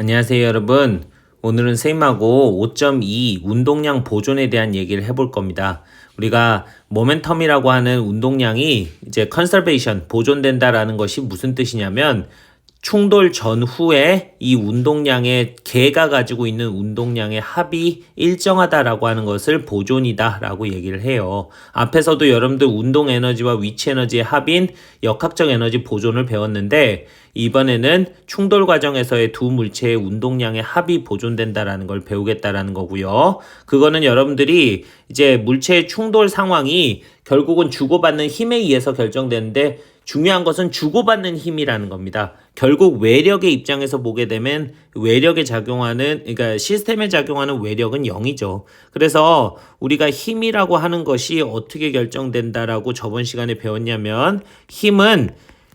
안녕하세요 여러분. 오늘은 쌤하고 5.2 운동량 보존에 대한 얘기를 해볼 겁니다. 우리가 모멘텀이라고 하는 운동량이 이제 컨설베이션 보존된다라는 것이 무슨 뜻이냐면 충돌 전후에 이 운동량의 개가 가지고 있는 운동량의 합이 일정하다라고 하는 것을 보존이다라고 얘기를 해요. 앞에서도 여러분들 운동 에너지와 위치 에너지의 합인 역학적 에너지 보존을 배웠는데 이번에는 충돌 과정에서의 두 물체의 운동량의 합이 보존된다라는 걸 배우겠다라는 거고요. 그거는 여러분들이 이제 물체의 충돌 상황이 결국은 주고받는 힘에 의해서 결정되는데 중요한 것은 주고받는 힘이라는 겁니다. 결국 외력의 입장에서 보게 되면 외력에 작용하는 그러니까 시스템에 작용하는 외력은 0이죠. 그래서 우리가 힘이라고 하는 것이 어떻게 결정된다라고 저번 시간에 배웠냐면 힘은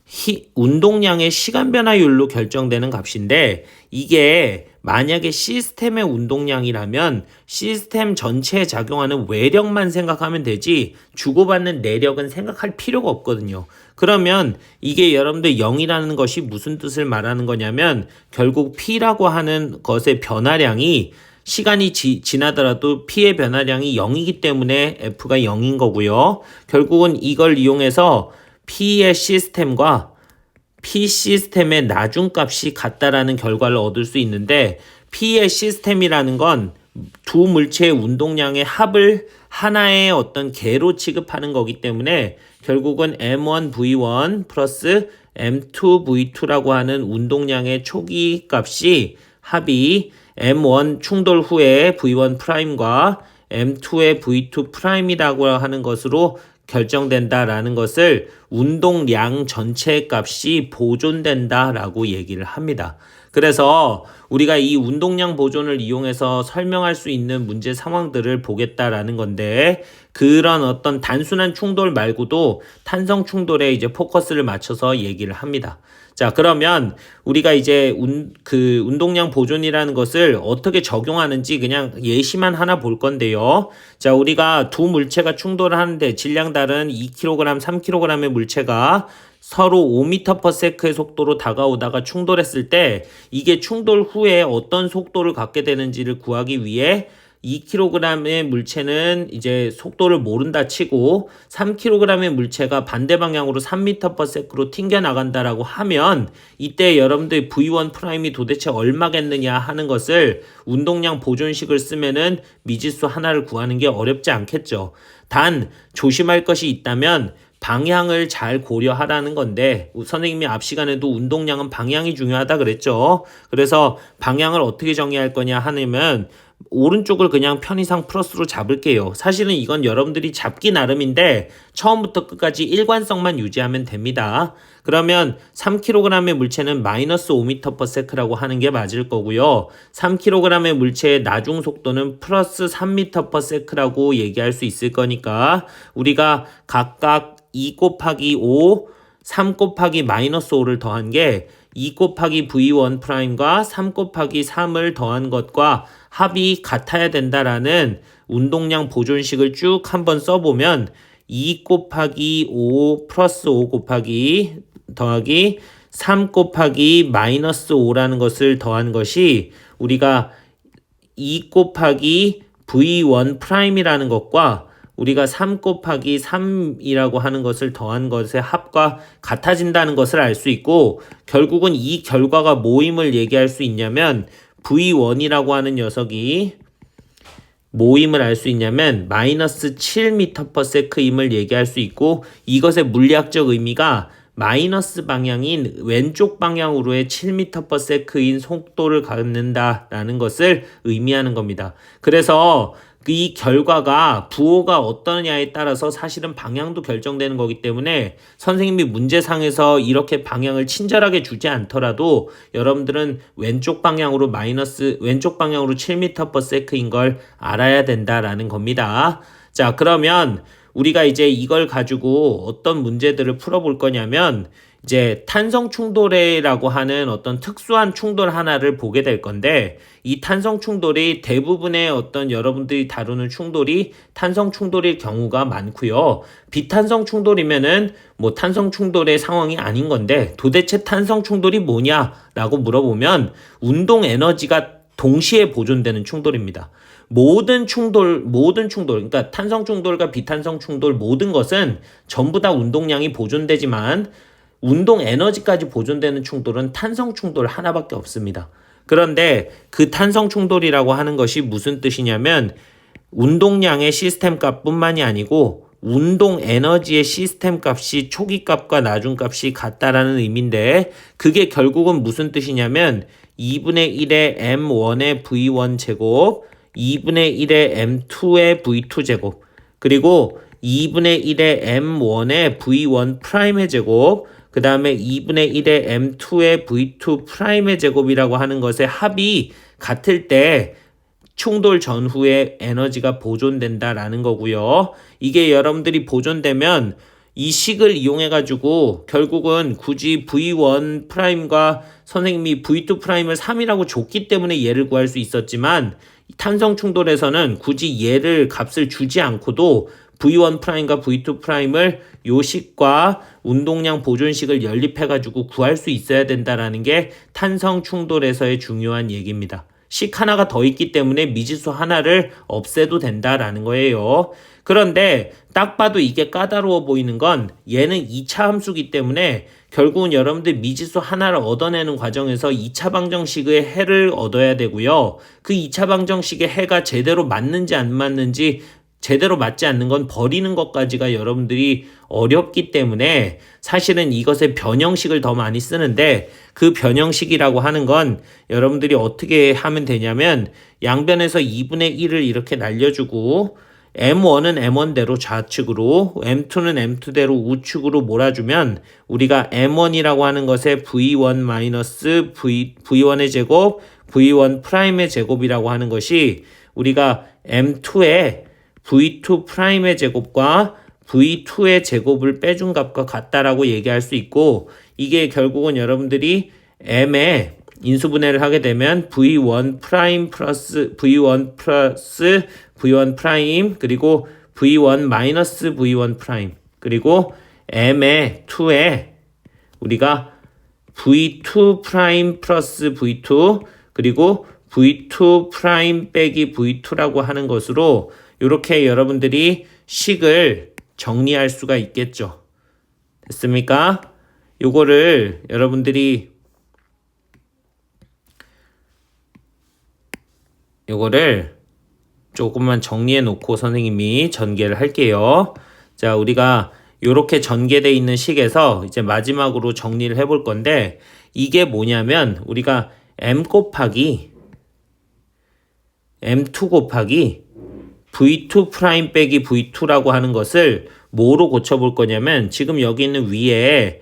히, 운동량의 시간 변화율로 결정되는 값인데 이게 만약에 시스템의 운동량이라면 시스템 전체에 작용하는 외력만 생각하면 되지 주고받는 내력은 생각할 필요가 없거든요. 그러면 이게 여러분들 0이라는 것이 무슨 뜻을 말하는 거냐면 결국 P라고 하는 것의 변화량이 시간이 지, 지나더라도 P의 변화량이 0이기 때문에 F가 0인 거고요. 결국은 이걸 이용해서 P의 시스템과 P 시스템의 나중 값이 같다라는 결과를 얻을 수 있는데 P의 시스템이라는 건 두 물체의 운동량의 합을 하나의 어떤 개로 취급하는 거기 때문에 결국은 M1V1 플러스 M2V2라고 하는 운동량의 초기 값이 합이 M1 충돌 후에 V1 프라임과 M2의 V2 프라임이라고 하는 것으로 결정된다라는 것을 운동량 전체 값이 보존된다라고 얘기를 합니다. 그래서 우리가 이 운동량 보존을 이용해서 설명할 수 있는 문제 상황들을 보겠다라는 건데 그런 어떤 단순한 충돌 말고도 탄성 충돌에 이제 포커스를 맞춰서 얘기를 합니다. 자, 그러면 우리가 이제 운, 그 운동량 보존이라는 것을 어떻게 적용하는지 그냥 예시만 하나 볼 건데요. 자, 우리가 두 물체가 충돌을 하는데 질량 다른 2kg, 3kg의 물체가 서로 5m/s의 속도로 다가오다가 충돌했을 때 이게 충돌 후에 어떤 속도를 갖게 되는지를 구하기 위해 2kg의 물체는 이제 속도를 모른다 치고 3kg의 물체가 반대 방향으로 3m/s로 튕겨 나간다라고 하면 이때 여러분들 V1 프라임이 도대체 얼마겠느냐 하는 것을 운동량 보존식을 쓰면은 미지수 하나를 구하는 게 어렵지 않겠죠. 단 조심할 것이 있다면 방향을 잘 고려하라는 건데 선생님이 앞 시간에도 운동량은 방향이 중요하다 그랬죠. 그래서 방향을 어떻게 정의할 거냐 하면 오른쪽을 그냥 편의상 플러스로 잡을게요. 사실은 이건 여러분들이 잡기 나름인데 처음부터 끝까지 일관성만 유지하면 됩니다. 그러면 3kg의 물체는 마이너스 5m/s라고 하는 게 맞을 거고요. 3kg의 물체의 나중 속도는 플러스 3m/s라고 얘기할 수 있을 거니까 우리가 각각 2 곱하기 5, 3 곱하기 마이너스 5를 더한 게 2 곱하기 V1 프라임과 3 곱하기 3을 더한 것과 합이 같아야 된다라는 운동량 보존식을 쭉 한번 써보면 2 곱하기 5 플러스 5 곱하기 더하기 3 곱하기 마이너스 5라는 것을 더한 것이 우리가 2 곱하기 V1 프라임이라는 것과 우리가 3 곱하기 3이라고 하는 것을 더한 것의 합과 같아진다는 것을 알 수 있고 결국은 이 결과가 모임을 얘기할 수 있냐면 V1이라고 하는 녀석이 모임을 알 수 있냐면 마이너스 7m/s임을 얘기할 수 있고 이것의 물리학적 의미가 마이너스 방향인 왼쪽 방향으로의 7m/s인 속도를 갖는다라는 것을 의미하는 겁니다. 그래서 이 결과가 부호가 어떠냐에 따라서 사실은 방향도 결정되는 거기 때문에 선생님이 문제상에서 이렇게 방향을 친절하게 주지 않더라도 여러분들은 왼쪽 방향으로 마이너스 왼쪽 방향으로 7m/s인 걸 알아야 된다라는 겁니다. 자, 그러면 우리가 이제 이걸 가지고 어떤 문제들을 풀어볼 거냐면 이제 탄성 충돌이라고 하는 어떤 특수한 충돌 하나를 보게 될 건데 이 탄성 충돌이 대부분의 어떤 여러분들이 다루는 충돌이 탄성 충돌일 경우가 많고요. 비탄성 충돌이면은 뭐 탄성 충돌의 상황이 아닌 건데 도대체 탄성 충돌이 뭐냐라고 물어보면 운동 에너지가 동시에 보존되는 충돌입니다. 모든 충돌, 모든 충돌, 그러니까 탄성 충돌과 비탄성 충돌 모든 것은 전부 다 운동량이 보존되지만 운동 에너지까지 보존되는 충돌은 탄성 충돌 하나밖에 없습니다. 그런데 그 탄성 충돌이라고 하는 것이 무슨 뜻이냐면 운동량의 시스템 값뿐만이 아니고 운동 에너지의 시스템 값이 초기 값과 나중 값이 같다라는 의미인데 그게 결국은 무슨 뜻이냐면 2분의 1의 m1의 v1 제곱 2분의 1의 m2의 v2 제곱 그리고 2분의 1의 m1의 v1 프라임의 제곱 그 다음에 2분의 1의 m2의 v2 프라임의 제곱이라고 하는 것의 합이 같을 때 충돌 전후에 에너지가 보존된다라는 거고요. 이게 여러분들이 보존되면 이 식을 이용해 가지고 결국은 굳이 v1 프라임과 선생님이 v2 프라임을 3이라고 줬기 때문에 얘를 구할 수 있었지만 탄성 충돌에서는 굳이 얘를 값을 주지 않고도 V1 프라임과 V2 프라임을 요식과 운동량 보존식을 연립해 가지고 구할 수 있어야 된다라는 게 탄성 충돌에서의 중요한 얘기입니다. 식 하나가 더 있기 때문에 미지수 하나를 없애도 된다라는 거예요. 그런데 딱 봐도 이게 까다로워 보이는 건 얘는 2차 함수기 때문에 결국은 여러분들 미지수 하나를 얻어내는 과정에서 2차 방정식의 해를 얻어야 되고요. 그 2차 방정식의 해가 제대로 맞는지 안 맞는지 제대로 맞지 않는 건 버리는 것까지가 여러분들이 어렵기 때문에 사실은 이것의 변형식을 더 많이 쓰는데 그 변형식이라고 하는 건 여러분들이 어떻게 하면 되냐면 양변에서 2분의 1을 이렇게 날려주고 M1은 M1대로 좌측으로, M2는 M2대로 우측으로 몰아주면 우리가 M1이라고 하는 것에 V1 V, V1의 제곱, V1 프라임의 제곱이라고 하는 것이 우리가 M2의 V2 프라임의 제곱과 V2의 제곱을 빼준 값과 같다라고 얘기할 수 있고 이게 결국은 여러분들이 M의 인수분해를 하게 되면 V1 프라임 플러스 V1 플러스 V1 프라임 그리고 V1 마이너스 V1 프라임 그리고 M의 2에 우리가 V2 프라임 플러스 V2 그리고 V2 프라임 빼기 V2라고 하는 것으로 이렇게 여러분들이 식을 정리할 수가 있겠죠. 됐습니까? 요거를 여러분들이 요거를 조금만 정리해 놓고 선생님이 전개를 할게요. 자, 우리가 요렇게 전개되어 있는 식에서 이제 마지막으로 정리를 해 볼 건데 이게 뭐냐면 우리가 m 곱하기 m2 곱하기 v2 프라임 빼기 v2라고 하는 것을 뭐로 고쳐볼 거냐면 지금 여기 있는 위에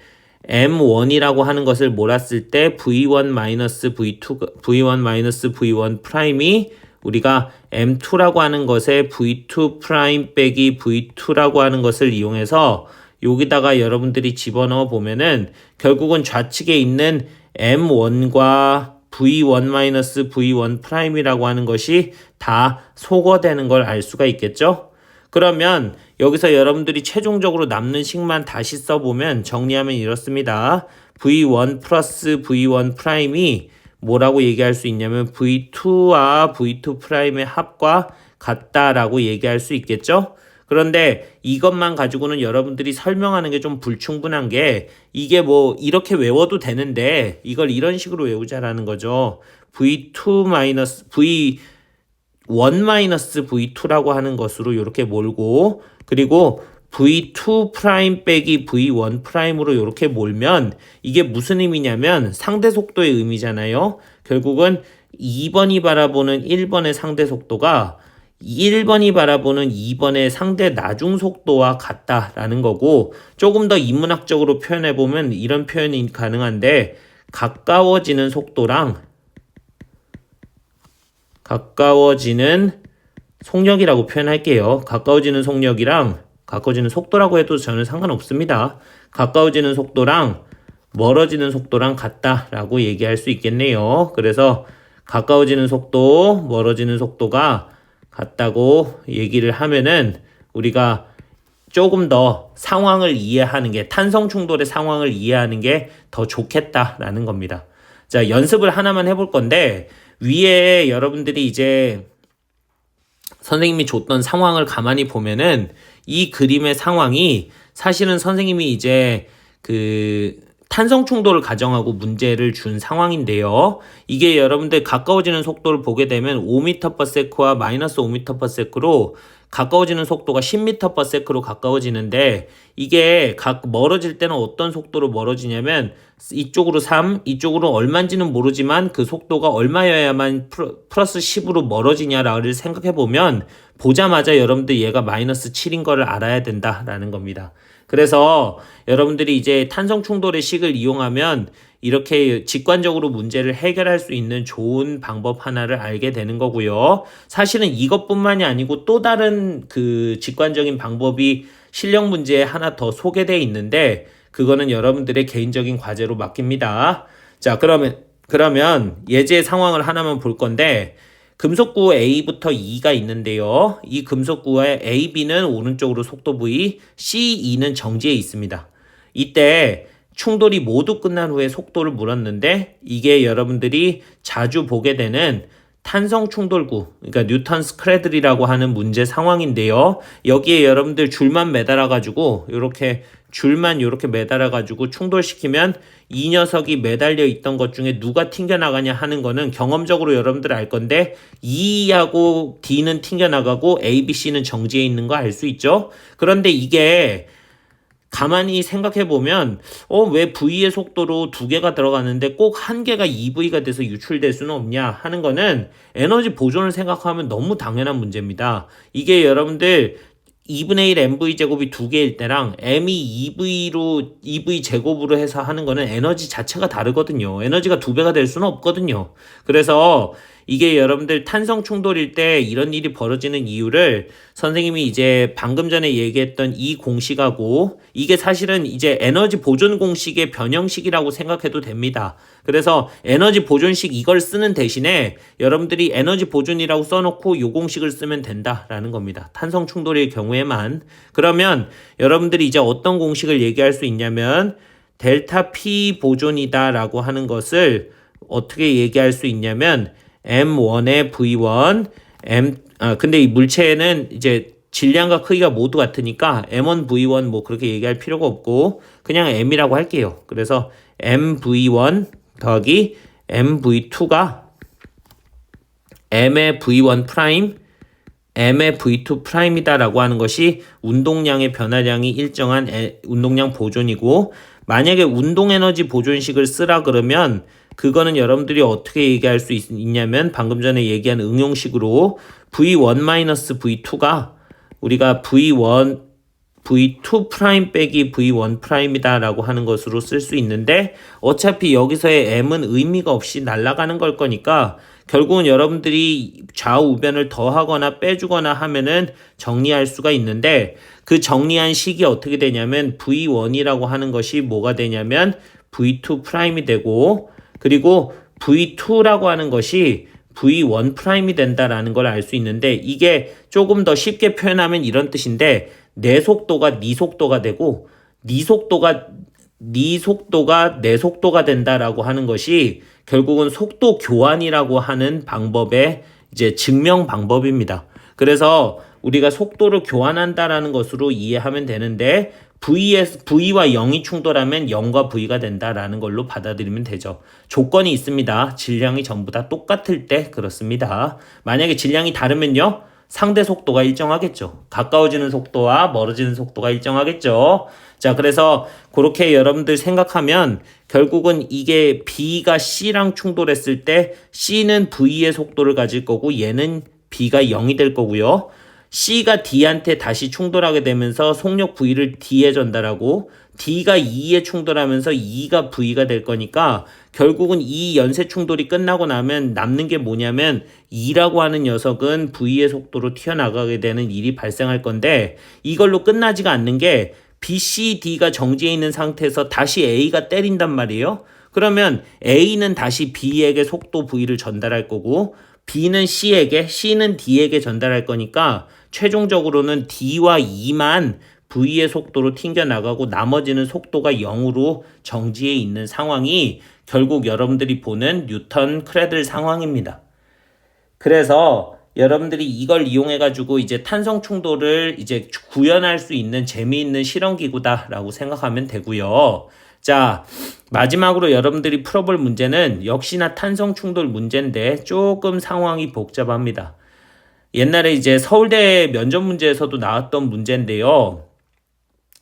m1이라고 하는 것을 몰았을 때 v1 마이너스 v2 v1 마이너스 v1 프라임이 우리가 m2라고 하는 것에 v2 프라임 빼기 v2라고 하는 것을 이용해서 여기다가 여러분들이 집어넣어 보면은 결국은 좌측에 있는 m1과 v1 v1 프라임이라고 하는 것이 다 소거되는 걸 알 수가 있겠죠? 그러면 여기서 여러분들이 최종적으로 남는 식만 다시 써보면 정리하면 이렇습니다. v1 플러스 v1 프라임이 뭐라고 얘기할 수 있냐면 v2와 v2 프라임의 합과 같다라고 얘기할 수 있겠죠? 그런데 이것만 가지고는 여러분들이 설명하는 게 좀 불충분한 게 이게 뭐 이렇게 외워도 되는데 이걸 이런 식으로 외우자라는 거죠. V2 마이너스 V 1 마이너스 V2라고 하는 것으로 이렇게 몰고 그리고 V2 프라임 빼기 V1 프라임으로 이렇게 몰면 이게 무슨 의미냐면 상대 속도의 의미잖아요. 결국은 2번이 바라보는 1번의 상대 속도가 1번이 바라보는 2번의 상대 나중 속도와 같다라는 거고 조금 더 인문학적으로 표현해 보면 이런 표현이 가능한데 가까워지는 속도랑 가까워지는 속력이라고 표현할게요. 가까워지는 속력이랑 가까워지는 속도라고 해도 저는 상관없습니다. 가까워지는 속도랑 멀어지는 속도랑 같다라고 얘기할 수 있겠네요. 그래서 가까워지는 속도, 멀어지는 속도가 같다고 얘기를 하면은 우리가 조금 더 상황을 이해하는 게 탄성 충돌의 상황을 이해하는 게 더 좋겠다라는 겁니다. 자, 연습을 하나만 해볼 건데 위에 여러분들이 이제 선생님이 줬던 상황을 가만히 보면은 이 그림의 상황이 사실은 선생님이 이제 그 탄성 충돌을 가정하고 문제를 준 상황인데요. 이게 여러분들 가까워지는 속도를 보게 되면 5m/s와 마이너스 5m/s로 가까워지는 속도가 10m/s로 가까워지는데 이게 각 멀어질 때는 어떤 속도로 멀어지냐면 이쪽으로 3, 이쪽으로 얼마인지는 모르지만 그 속도가 얼마여야만 플러스 10으로 멀어지냐를 생각해 보면 보자마자 여러분들 얘가 마이너스 7인 거를 알아야 된다라는 겁니다. 그래서 여러분들이 이제 탄성 충돌의 식을 이용하면 이렇게 직관적으로 문제를 해결할 수 있는 좋은 방법 하나를 알게 되는 거고요. 사실은 이것뿐만이 아니고 또 다른 그 직관적인 방법이 실력 문제에 하나 더 소개되어 있는데 그거는 여러분들의 개인적인 과제로 맡깁니다. 자, 그러면 그러면 예제 상황을 하나만 볼 건데 금속구 A부터 E가 있는데요. 이 금속구의 AB는 오른쪽으로 속도 V, CE는 정지해 있습니다. 이때 충돌이 모두 끝난 후에 속도를 물었는데 이게 여러분들이 자주 보게 되는 탄성 충돌구, 그러니까 뉴턴 스 크레들이라고 하는 문제 상황인데요. 여기에 여러분들 줄만 매달아 가지고 이렇게 줄만 이렇게 매달아 가지고 충돌시키면 이 녀석이 매달려 있던 것 중에 누가 튕겨 나가냐 하는 거는 경험적으로 여러분들 알 건데 E하고 D는 튕겨 나가고 A, B, C는 정지해 있는 거 알 수 있죠? 그런데 이게 가만히 생각해 보면 어 왜 V의 속도로 두 개가 들어가는데 꼭 한 개가 EV가 돼서 유출될 수는 없냐 하는 거는 에너지 보존을 생각하면 너무 당연한 문제입니다. 이게 여러분들 2분의 1 MV 제곱이 두 개일 때랑 M이 EV로 EV 제곱으로 해서 하는 거는 에너지 자체가 다르거든요. 에너지가 두 배가 될 수는 없거든요. 그래서 이게 여러분들 탄성 충돌일 때 이런 일이 벌어지는 이유를 선생님이 이제 방금 전에 얘기했던 이 공식하고 이게 사실은 이제 에너지 보존 공식의 변형식이라고 생각해도 됩니다. 그래서 에너지 보존식 이걸 쓰는 대신에 여러분들이 에너지 보존이라고 써놓고 요 공식을 쓰면 된다라는 겁니다. 탄성 충돌일 경우에만. 그러면 여러분들이 이제 어떤 공식을 얘기할 수 있냐면 델타 P 보존이다라고 하는 것을 어떻게 얘기할 수 있냐면 M1의 V1, M, 아, 근데 이 물체는 이제 질량과 크기가 모두 같으니까 M1, V1 뭐 그렇게 얘기할 필요가 없고 그냥 M이라고 할게요. 그래서 MV1 더하기 MV2가 M의 V1 프라임, M의 V2 프라임이다라고 하는 것이 운동량의 변화량이 일정한 에, 운동량 보존이고 만약에 운동 에너지 보존식을 쓰라 그러면 그거는 여러분들이 어떻게 얘기할 수 있, 냐면 방금 전에 얘기한 응용식으로 V1-V2가 우리가 V1 V2 프라임 빼기 V1 프라임이다라고 하는 것으로 쓸 수 있는데 어차피 여기서의 M은 의미가 없이 날아가는 걸 거니까 결국은 여러분들이 좌우변을 더하거나 빼주거나 하면은 정리할 수가 있는데 그 정리한 식이 어떻게 되냐면 V1이라고 하는 것이 뭐가 되냐면 V2 프라임이 되고 그리고 V2라고 하는 것이 V1 프라임이 된다라는 걸 알 수 있는데 이게 조금 더 쉽게 표현하면 이런 뜻인데 내 속도가 네 속도가 되고 네 속도가 네 속도가 내 속도가 된다라고 하는 것이 결국은 속도 교환이라고 하는 방법의 이제 증명 방법입니다. 그래서 우리가 속도를 교환한다라는 것으로 이해하면 되는데 V에서, V와 0이 충돌하면 0과 V가 된다라는 걸로 받아들이면 되죠. 조건이 있습니다. 질량이 전부 다 똑같을 때 그렇습니다. 만약에 질량이 다르면요. 상대 속도가 일정하겠죠. 가까워지는 속도와 멀어지는 속도가 일정하겠죠. 자, 그래서 그렇게 여러분들 생각하면 결국은 이게 B가 C랑 충돌했을 때 C는 V의 속도를 가질 거고 얘는 B가 0이 될 거고요. C가 D한테 다시 충돌하게 되면서 속력 V를 D에 전달하고 D가 E에 충돌하면서 E가 V가 될 거니까 결국은 이 연쇄 충돌이 끝나고 나면 남는 게 뭐냐면 E라고 하는 녀석은 V의 속도로 튀어나가게 되는 일이 발생할 건데 이걸로 끝나지가 않는 게 B, C, D가 정지해 있는 상태에서 다시 A가 때린단 말이에요. 그러면 A는 다시 B에게 속도 V를 전달할 거고 B는 C에게, C는 D에게 전달할 거니까 최종적으로는 D와 E만 V의 속도로 튕겨 나가고 나머지는 속도가 0으로 정지해 있는 상황이 결국 여러분들이 보는 뉴턴 크레들 상황입니다. 그래서 여러분들이 이걸 이용해 가지고 이제 탄성 충돌을 이제 구현할 수 있는 재미있는 실험 기구다라고 생각하면 되고요. 자, 마지막으로 여러분들이 풀어볼 문제는 역시나 탄성 충돌 문제인데 조금 상황이 복잡합니다. 옛날에 이제 서울대 면접 문제에서도 나왔던 문제인데요.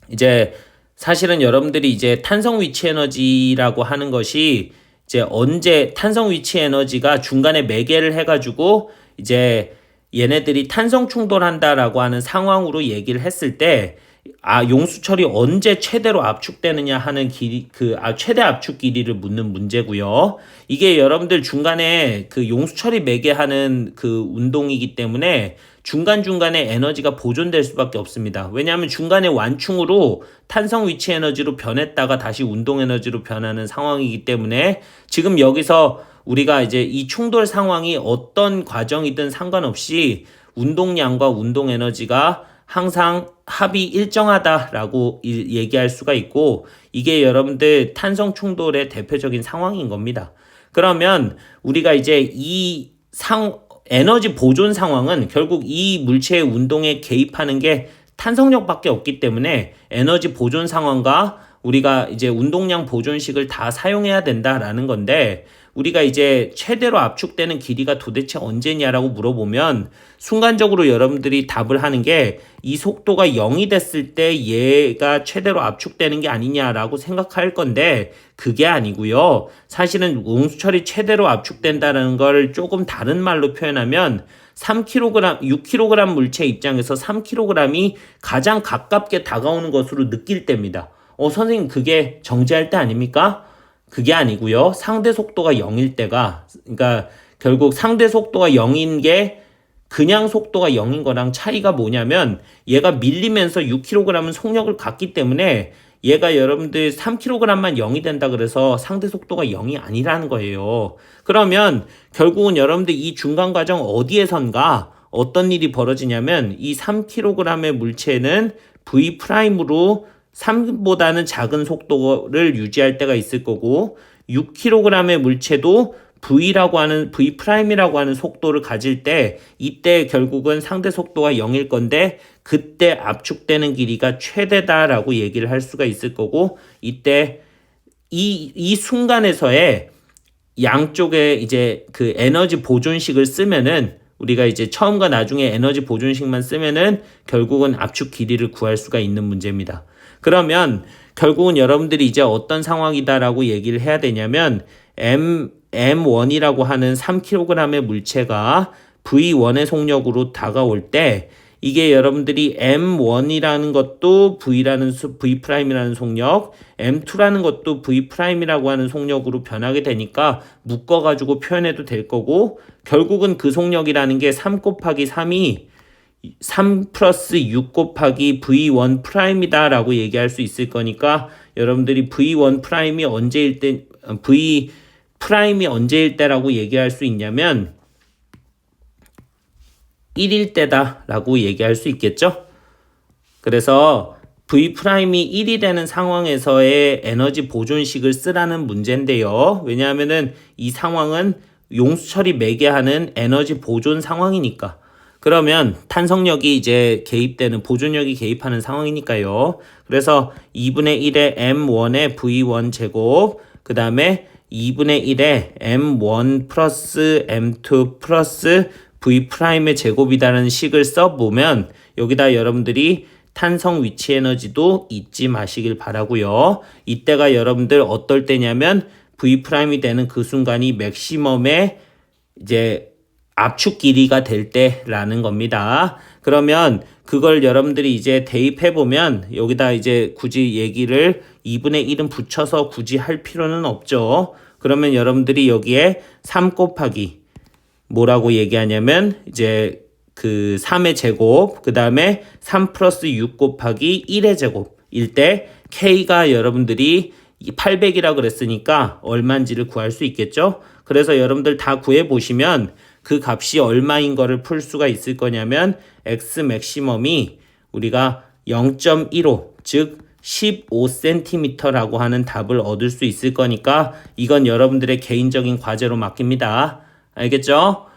이제 사실은 여러분들이 이제 탄성 위치 에너지라고 하는 것이 이제 언제 탄성 위치 에너지가 중간에 매개를 해가지고 이제 얘네들이 탄성 충돌한다라고 하는 상황으로 얘기를 했을 때 아, 용수철이 언제 최대로 압축되느냐 하는 길이, 그, 아, 최대 압축 길이를 묻는 문제고요 이게 여러분들 중간에 그 용수철이 매개 하는 그 운동이기 때문에 중간중간에 에너지가 보존될 수밖에 없습니다. 왜냐하면 중간에 완충으로 탄성 위치 에너지로 변했다가 다시 운동 에너지로 변하는 상황이기 때문에 지금 여기서 우리가 이제 이 충돌 상황이 어떤 과정이든 상관없이 운동량과 운동 에너지가 항상 합이 일정하다라고 얘기할 수가 있고 이게 여러분들 탄성 충돌의 대표적인 상황인 겁니다. 그러면 우리가 이제 이 상, 에너지 보존 상황은 결국 이 물체의 운동에 개입하는 게 탄성력밖에 없기 때문에 에너지 보존 상황과 우리가 이제 운동량 보존식을 다 사용해야 된다라는 건데 우리가 이제 최대로 압축되는 길이가 도대체 언제냐라고 물어보면 순간적으로 여러분들이 답을 하는 게 이 속도가 0이 됐을 때 얘가 최대로 압축되는 게 아니냐라고 생각할 건데 그게 아니고요. 사실은 웅수철이 최대로 압축된다는 걸 조금 다른 말로 표현하면 3kg, 6kg 물체 입장에서 3kg이 가장 가깝게 다가오는 것으로 느낄 때입니다. 어, 선생님, 그게 정지할 때 아닙니까? 그게 아니고요. 상대 속도가 0일 때가 그러니까 결국 상대 속도가 0인 게 그냥 속도가 0인 거랑 차이가 뭐냐면 얘가 밀리면서 6kg은 속력을 갖기 때문에 얘가 여러분들 3kg만 0이 된다 그래서 상대 속도가 0이 아니라는 거예요. 그러면 결국은 여러분들 이 중간 과정 어디에선가 어떤 일이 벌어지냐면 이 3kg의 물체는 V 프라임으로 3보다는 작은 속도를 유지할 때가 있을 거고 6kg의 물체도 V라고 하는 V 프라임이라고 하는 속도를 가질 때 이때 결국은 상대 속도가 0일 건데 그때 압축되는 길이가 최대다라고 얘기를 할 수가 있을 거고 이때 이, 이 순간에서의 양쪽에 이제 그 에너지 보존식을 쓰면은 우리가 이제 처음과 나중에 에너지 보존식만 쓰면은 결국은 압축 길이를 구할 수가 있는 문제입니다. 그러면 결국은 여러분들이 이제 어떤 상황이다라고 얘기를 해야 되냐면 M M1이라고 하는 3kg의 물체가 V1의 속력으로 다가올 때 이게 여러분들이 M1이라는 것도 V라는 수, V 프라임이라는 속력, M2라는 것도 V 프라임이라고 하는 속력으로 변하게 되니까 묶어 가지고 표현해도 될 거고 결국은 그 속력이라는 게 3 곱하기 3이 3 플러스 6 곱하기 V1 프라임이다 라고 얘기할 수 있을 거니까 여러분들이 V1 프라임이 언제일 때 V 프라임이 언제일 때라고 얘기할 수 있냐면 1일 때다 라고 얘기할 수 있겠죠? 그래서 V 프라임이 1이 되는 상황에서의 에너지 보존식을 쓰라는 문제인데요. 왜냐하면은 이 상황은 용수철이 매개하는 에너지 보존 상황이니까. 그러면 탄성력이 이제 개입되는 보존력이 개입하는 상황이니까요. 그래서 2분의 1의 m1의 v1 제곱 그 다음에 2분의 1의 m1 플러스 m2 플러스 v 프라임의 제곱이라는 식을 써보면 여기다 여러분들이 탄성 위치 에너지도 잊지 마시길 바라고요. 이때가 여러분들 어떨 때냐면 v 프라임이 되는 그 순간이 맥시멈의 이제 압축 길이가 될 때라는 겁니다. 그러면 그걸 여러분들이 이제 대입해 보면 여기다 이제 굳이 얘기를 2분의 1은 붙여서 굳이 할 필요는 없죠. 그러면 여러분들이 여기에 3 곱하기 뭐라고 얘기하냐면 이제 그 3의 제곱 그 다음에 3 플러스 6 곱하기 1의 제곱 일 때 K가 여러분들이 800이라고 그랬으니까 얼마인지를 구할 수 있겠죠? 그래서 여러분들 다 구해 보시면 그 값이 얼마인 거를 풀 수가 있을 거냐면 x 맥시멈이 우리가 0.15, 즉 15cm라고 하는 답을 얻을 수 있을 거니까 이건 여러분들의 개인적인 과제로 맡깁니다. 알겠죠?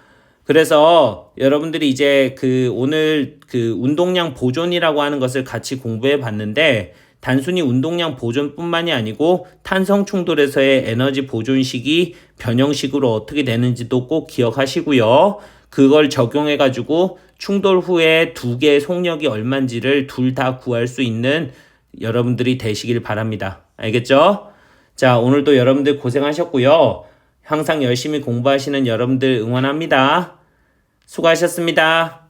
그래서 여러분들이 이제 그 오늘 그 운동량 보존이라고 하는 것을 같이 공부해 봤는데 단순히 운동량 보존뿐만이 아니고 탄성 충돌에서의 에너지 보존식이 변형식으로 어떻게 되는지도 꼭 기억하시고요. 그걸 적용해 가지고 충돌 후에 두 개의 속력이 얼마인지를 둘 다 구할 수 있는 여러분들이 되시길 바랍니다. 알겠죠? 자, 오늘도 여러분들 고생하셨고요. 항상 열심히 공부하시는 여러분들 응원합니다. 수고하셨습니다.